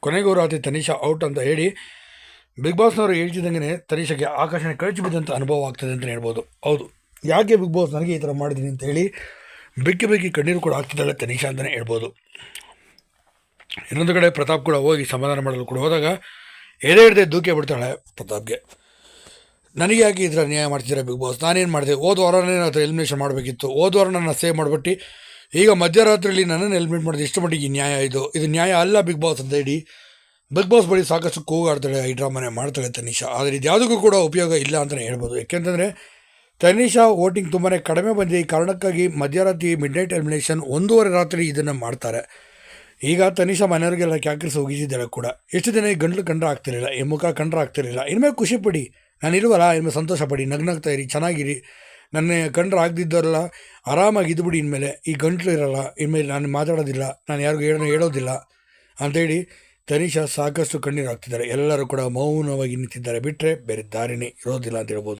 ಕೊನೆಗೂ ರಾತ್ರಿ ತನಿಷಾ ಔಟ್ ಅಂತ ಹೇಳಿ ಬಿಗ್ ಬಾಸ್ನವರು ಹೇಳ್ತಿದ್ದಂಗೆ ತನಿಷಾಗೆ ಆಕರ್ಷಣೆ ಕಳಚಿ ಬಿದ್ದಂಥ ಅನುಭವ ಆಗ್ತದೆ ಅಂತಲೇ ಹೇಳ್ಬೋದು. ಹೌದು. ಯಾಕೆ ಬಿಗ್ ಬಾಸ್ ನನಗೆ ಈ ಥರ ಮಾಡಿದ್ದೀನಿ ಅಂತ ಹೇಳಿ ಬೆಕ್ಕಿ ಬೆಕ್ಕಿ ಕಣ್ಣೀರು ಕೂಡ ಆಗ್ತಿದ್ದಾಳೆ ತನಿಷಾ ಅಂತಲೇ ಹೇಳ್ಬೋದು. ಇನ್ನೊಂದು ಕಡೆ ಪ್ರತಾಪ್ ಕೂಡ ಹೋಗಿ ಸಮಾಧಾನ ಮಾಡಲು ಕೂಡ ಹೋದಾಗ ಎದೆ ಹಿಡ್ದೆ ದೂಕೆ ಬಿಡ್ತಾಳೆ ಪ್ರತಾಪ್ಗೆ. ನನಗೆ ಯಾಕೆ ಈ ನ್ಯಾಯ ಮಾಡ್ತಿದ್ದೀರಾ ಬಿಗ್ ಬಾಸ್? ನಾನೇನು ಮಾಡಿದೆ? ಹೋದ ನಾನು ಎಲಿಮಿನೇಷನ್ ಮಾಡಬೇಕಿತ್ತು. ಹೋದ ವಾರ ನನ್ನ ಸೇವ್ ಮಾಡಿಬಿಟ್ಟು ಈಗ ಮಧ್ಯರಾತ್ರಿಯಲ್ಲಿ ನನ್ನನ್ನು ಎಲಿಮಿನೇಟ್ ಮಾಡಿದೆ ಇಷ್ಟು ಮಟ್ಟಿಗೆ ನ್ಯಾಯ ಇದು? ಇದು ನ್ಯಾಯ ಅಲ್ಲ ಬಿಗ್ ಬಾಸ್ ಅಂತ ಹೇಳಿ. ಬಿಗ್ ಬಾಸ್ ಬಳಿ ಸಾಕಷ್ಟು ಕೂಗಾಡ್ತಾಳೆ ಈ ಡ್ರಾಮನೆ ಮಾಡ್ತಾಳೆ ತನಿಷಾ. ಆದರೆ ಇದು ಯಾವುದಕ್ಕೂ ಕೂಡ ಉಪಯೋಗ ಇಲ್ಲ ಅಂತಲೇ ಹೇಳ್ಬೋದು. ಯಾಕೆಂತಂದರೆ ತನಿಷಾ ವೋಟಿಂಗ್ ತುಂಬಾ ಕಡಿಮೆ ಬಂದಿದೆ. ಈ ಕಾರಣಕ್ಕಾಗಿ ಮಧ್ಯರಾತ್ರಿ ಮಿಡ್ ನೈಟ್ ಎಲಿಮಿನೇಷನ್ ಒಂದೂವರೆ ರಾತ್ರಿ ಇದನ್ನು ಮಾಡ್ತಾರೆ. ಈಗ ತನಿಷಾ ಮನೆಯವರಿಗೆಲ್ಲ ಕ್ಯಾಕ್ರಿಸ್ ಹೋಗಿದ್ದಾಳೆ ಕೂಡ. ಎಷ್ಟು ದಿನ ಈ ಗಂಟ್ಲು ಕಂಡ್ರೆ ಆಗ್ತಿರಲಿಲ್ಲ, ಈ ಮುಖ ಕಂಡ್ರೆ ಆಗ್ತಿರಲಿಲ್ಲ. ಇನ್ಮೇಲೆ ಖುಷಿ ಪಡಿ. ನಾನು ಇರುವಲ್ಲ ಇನ್ಮೇಲೆ ಸಂತೋಷ ಪಡಿ. ನಗ್ನಾಗ್ತಾ ಇರಿ, ಚೆನ್ನಾಗಿರಿ. ನನ್ನ ಕಂಡ್ರೆ ಆಗದಿದ್ದವರೆಲ್ಲ ಆರಾಮಾಗಿ ಇದ್ಬಿಡಿ ಇನ್ಮೇಲೆ. ಈ ಗಂಟ್ಲು ಇರಲ್ಲ, ಇನ್ಮೇಲೆ ನಾನು ಮಾತಾಡೋದಿಲ್ಲ, ನಾನು ಯಾರಿಗೂ ಹೇಳೋ ಹೇಳೋದಿಲ್ಲ ಅಂತೇಳಿ ತನಿಷಾ ಸಾಕಷ್ಟು ಕಣ್ಣೀರು ಹಾಕ್ತಿದ್ದಾರೆ. ಎಲ್ಲರೂ ಕೂಡ ಮೌನವಾಗಿ ನಿಂತಿದ್ದಾರೆ. ಬಿಟ್ಟರೆ ಬೇರೆ ದಾರಿನೇ ಇರೋದಿಲ್ಲ ಅಂತ ಹೇಳ್ಬೋದು.